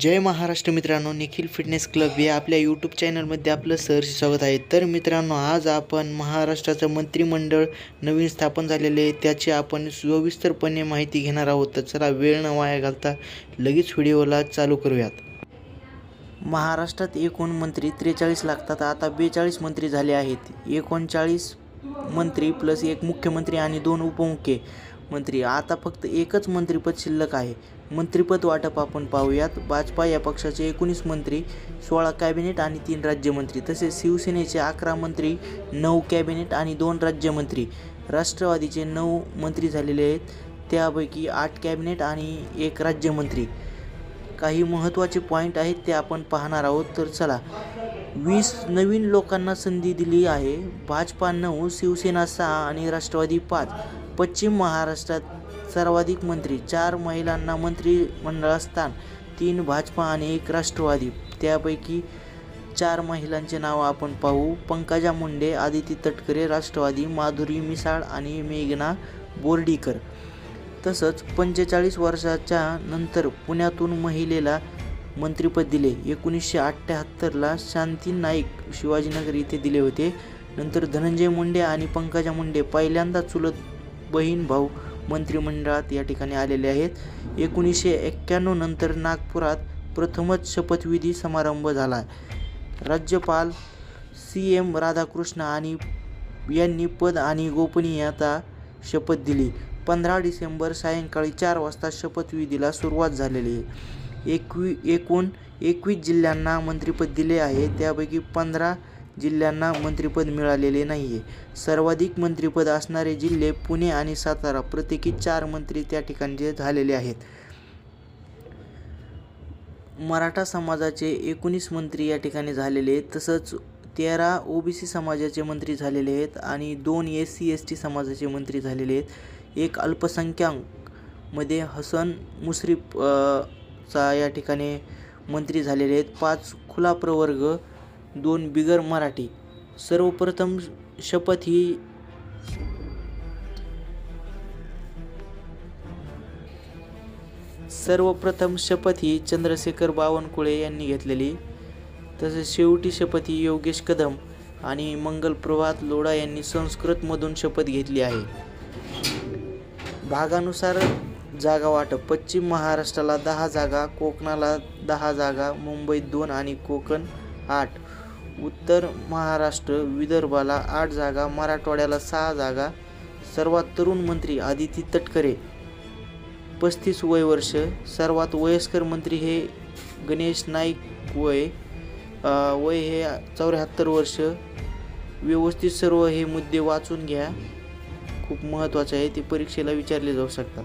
जय महाराष्ट्र मित्रांनो Nikhil fitness club या आपल्या यूट्यूब चॅनलमध्ये आपलं सहर्ष स्वागत आहे. तर मित्रांनो आज आपण महाराष्ट्राचं मंत्रिमंडळ नवीन स्थापन झालेले आहे. त्याची आपण सविस्तरपणे माहिती घेणार आहोत. तर चला वेळ न वाया घालता लगेच व्हिडिओला चालू करूयात. महाराष्ट्रात एकूण मंत्री त्रेचाळीस लागतात. आता बेचाळीस मंत्री झाले आहेत. एकोणचाळीस मंत्री प्लस एक मुख्यमंत्री आणि दोन उपमुख्य मंत्री. आता फक्त एकच मंत्रिपद शिल्लक आहे. मंत्रिपद वाटप आपण पाहूयात. भाजपा या पक्षाचे एकोणीस मंत्री सोळा कॅबिनेट आणि तीन राज्यमंत्री तसेच शिवसेनेचे अकरा मंत्री नऊ कॅबिनेट आणि दोन राज्यमंत्री. राष्ट्रवादीचे नऊ मंत्री झालेले आहेत. त्यापैकी आठ कॅबिनेट आणि एक राज्यमंत्री. काही महत्त्वाचे पॉईंट आहेत ते आपण पाहणार आहोत. तर चला वीस नवीन लोकांना संधी दिली आहे. भाजपा नऊ शिवसेना सहा आणि राष्ट्रवादी पाच. पश्चिम महाराष्ट्रात सर्वाधिक मंत्री चार महिलांना मंत्रिमंडळात स्थान तीन भाजपा आणि एक राष्ट्रवादी. त्यापैकी चार महिलांचे नाव आपण पाहू. पंकजा मुंडे आदिती तटकरे राष्ट्रवादी माधुरी मिसाळ आणि मेघना बोर्डीकर. तसंच पंचेचाळीस वर्षाच्या नंतर पुण्यातून महिलेला मंत्रिपद दिले. एकोणीसशे अठ्ठ्याहत्तरला शांती नाईक शिवाजीनगर इथे दिले होते. नंतर धनंजय मुंडे आणि पंकजा मुंडे पहिल्यांदा चुलत बहीण भाऊ मंत्रिमंडळात या ठिकाणी आलेले आहेत. एकोणीसशे एक्क्याण्णव नंतर नागपुरात प्रथमच शपथविधी समारंभ झाला. राज्यपाल सी. एम. राधाकृष्ण आणि यांनी पद आणि गोपनीयता शपथ दिली. पंधरा डिसेंबर सायंकाळी चार वाजता शपथविधीला सुरुवात झालेली आहे. एकवी एकूण एकवीस जिल्ह्यांना मंत्रिपद दिले आहे. त्यापैकी पंधरा जिल्ह्यांना मंत्रिपद मिळालेले नाही आहे सर्वाधिक मंत्रिपद असणारे जिल्हे पुणे आणि सातारा प्रत्येकी चार मंत्री त्या ठिकाणचे झालेले आहेत. मराठा समाजाचे एकोणीस मंत्री या ठिकाणी झालेले आहेत. तसंच तेरा ओ बी सी समाजाचे मंत्री झालेले आहेत आणि दोन एस सी एस टी समाजाचे मंत्री झालेले आहेत. एक अल्पसंख्याकमध्ये हसन मुश्रीफ चा या ठिकाणी मंत्री झालेले आहेत. पाच खुला प्रवर्ग दोन बिगर मराठी. सर्वप्रथम शपथ ही सर्वप्रथम शपथ ही चंद्रशेखर बावनकुळे यांनी घेतलेली. तसेच शेवटी शपथ ही योगेश कदम आणि मंगल प्रभात लोढा यांनी संस्कृतमधून शपथ घेतली आहे. भागानुसार जागा वाटप. पश्चिम महाराष्ट्राला दहा जागा कोकणाला दहा जागा मुंबईत दोन आणि कोकण आठ. उत्तर महाराष्ट्र विदर्भाला आठ जागा मराठवाड्याला सहा जागा सर्वात तरुण मंत्री आदिती तटकरे. पस्तीस वय वर्ष सर्वात वयस्कर मंत्री हे गणेश नाईक वय वय हे चौऱ्याहत्तर वर्ष. व्यवस्थित सर्व हे मुद्दे वाचून घ्या. खूप महत्त्वाचे आहे ते परीक्षेला विचारले जाऊ शकतात.